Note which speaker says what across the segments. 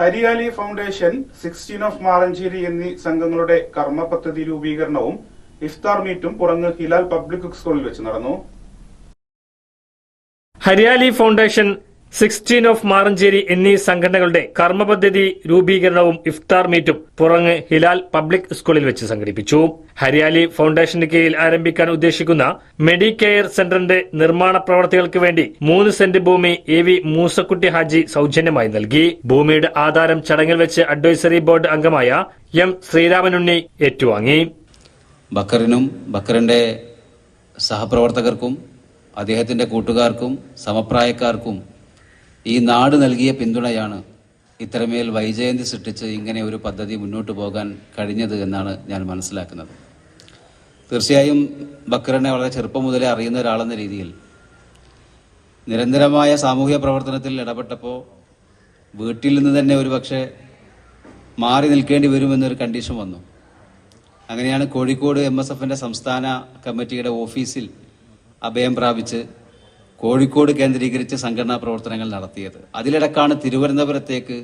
Speaker 1: Hariyali foundation sixteen of Maranchery എന്നീ സംഘങ്ങളുടെ കർമ്മ പദ്ധതി രൂപീകരണവും ഇഫ്താർ മീറ്റും പുറങ്ങ് ഹിലാൽ പബ്ലിക് സ്കൂളിൽ വെച്ച് നടന്നു.
Speaker 2: Hariyali foundation sixteen of Maranchery എന്നീ സംഘടനകളുടെ കർമ്മപദ്ധതി രൂപീകരണവും ഇഫ്താർ മീറ്റും പുറങ്ങ് ഹിലാൽ പബ്ലിക് സ്കൂളിൽ വെച്ച് സംഘടിപ്പിച്ചു. ഹരിയാലി ഫൌണ്ടേഷന് കീഴിൽ ആരംഭിക്കാൻ ഉദ്ദേശിക്കുന്ന മെഡിക്കെയർ സെന്ററിന്റെ നിർമ്മാണ പ്രവർത്തികൾക്ക് വേണ്ടി മൂന്ന് സെന്റ് ഭൂമി എ വി മൂസക്കുട്ടി ഹാജി സൗജന്യമായി നൽകി. ഭൂമിയുടെ ആധാരം ചടങ്ങിൽ വെച്ച് അഡ്വൈസറി ബോർഡ് അംഗമായ എം ശ്രീരാമനുണ്ണി ഏറ്റുവാങ്ങി.
Speaker 3: ബക്കറിനും ബക്കറിന്റെ സഹപ്രവർത്തകർക്കും അദ്ദേഹത്തിന്റെ കൂട്ടുകാർക്കും സമപ്രായക്കാർക്കും ഈ നാട് നൽകിയ പിന്തുണയാണ് ഇത്രമേൽ വൈജയന്തി സൃഷ്ടിച്ച് ഇങ്ങനെ ഒരു പദ്ധതി മുന്നോട്ട് പോകാൻ കഴിഞ്ഞത് എന്നാണ് ഞാൻ മനസ്സിലാക്കുന്നത്. തീർച്ചയായും ബക്കറിനെ വളരെ ചെറുപ്പം മുതലേ അറിയുന്ന ഒരാളെന്ന രീതിയിൽ നിരന്തരമായ സാമൂഹ്യ പ്രവർത്തനത്തിൽ ഇടപെട്ടപ്പോൾ വീട്ടിൽ നിന്ന് തന്നെ ഒരു പക്ഷേ മാറി നിൽക്കേണ്ടി വരുമെന്നൊരു കണ്ടീഷൻ വന്നു. അങ്ങനെയാണ് കോഴിക്കോട് എം എസ് എഫിന്റെ സംസ്ഥാന കമ്മിറ്റിയുടെ ഓഫീസിൽ അഭയം പ്രാപിച്ച് കോഴിക്കോട് കേന്ദ്രീകരിച്ച് സംഘടനാ പ്രവർത്തനങ്ങൾ നടത്തിയത്. അതിലിടക്കാണ് തിരുവനന്തപുരത്തേക്ക്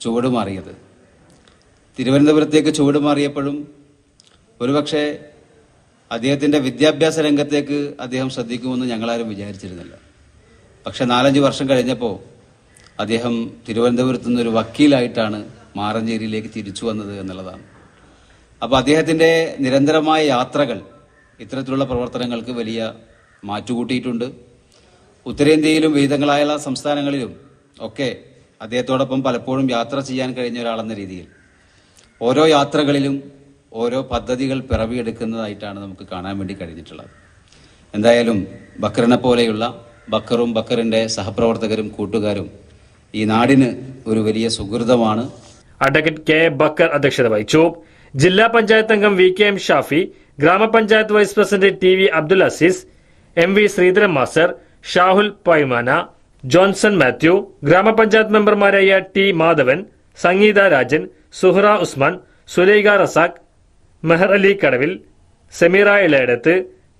Speaker 3: ചുവടുമാറിയത് തിരുവനന്തപുരത്തേക്ക് ചുവടുമാറിയപ്പോഴും ഒരുപക്ഷെ അദ്ദേഹത്തിന്റെ വിദ്യാഭ്യാസ രംഗത്തേക്ക് അദ്ദേഹം ശ്രദ്ധിക്കുമെന്ന് ഞങ്ങളാരും വിചാരിച്ചിരുന്നില്ല. പക്ഷെ നാലഞ്ച് വർഷം കഴിഞ്ഞപ്പോൾ അദ്ദേഹം തിരുവനന്തപുരത്ത് നിന്നൊരു വക്കീലായിട്ടാണ് മാറഞ്ചേരിയിലേക്ക് തിരിച്ചു വന്നത് എന്നുള്ളതാണ്. അപ്പോൾ അദ്ദേഹത്തിന്റെ നിരന്തരമായ യാത്രകൾ ഇത്തരത്തിലുള്ള പ്രവർത്തനങ്ങൾക്ക് വലിയ മാറ്റുകൂട്ടിയിട്ടുണ്ട്. ഉത്തരേന്ത്യയിലും വിവിധങ്ങളായുള്ള സംസ്ഥാനങ്ങളിലും ഒക്കെ അദ്ദേഹത്തോടൊപ്പം പലപ്പോഴും യാത്ര ചെയ്യാൻ കഴിഞ്ഞ ഒരാളെന്ന രീതിയിൽ. ഓരോ യാത്രകളിലും ഓരോ പദ്ധതികൾ പിറവിയെടുക്കുന്നതായിട്ടാണ് നമുക്ക് കാണാൻ വേണ്ടി കഴിഞ്ഞിട്ടുള്ളത്. എന്തായാലും ബക്കറിനെ പോലെയുള്ള ബക്കറും ബക്കറിന്റെ സഹപ്രവർത്തകരും കൂട്ടുകാരും ഈ നാടിന് ഒരു വലിയ സുഹൃതമാണ്.
Speaker 2: അഡ്വക്കേറ്റ് കെ ബക്കർ അധ്യക്ഷത വഹിച്ചു. ജില്ലാ പഞ്ചായത്ത് അംഗം വി കെ എം ഷാഫി ഗ്രാമപഞ്ചായത്ത് vice president T V Abdul Azeez M V Sreedharan master Shahul Paimana Johnson Mathew ഗ്രാമപഞ്ചായത്ത് മെമ്പർമാരായ T Madhavan Sangeetha Rajan Suhra Usman Sulaikha Razak Meher Ali Kadavil Sameera Elayadath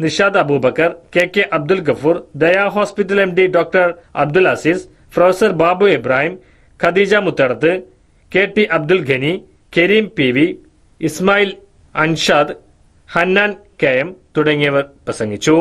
Speaker 2: Nishad Aboobacker K K Abdul Gafoor Daya hospital M D doctor Abdul Azeez professor Babu Ibrahim Khadeeja Muthadath K T Abdul Gani Kareem P V Ismail Anshad Hannan K M തുടങ്ങിയവർ പ്രസംഗിച്ചു.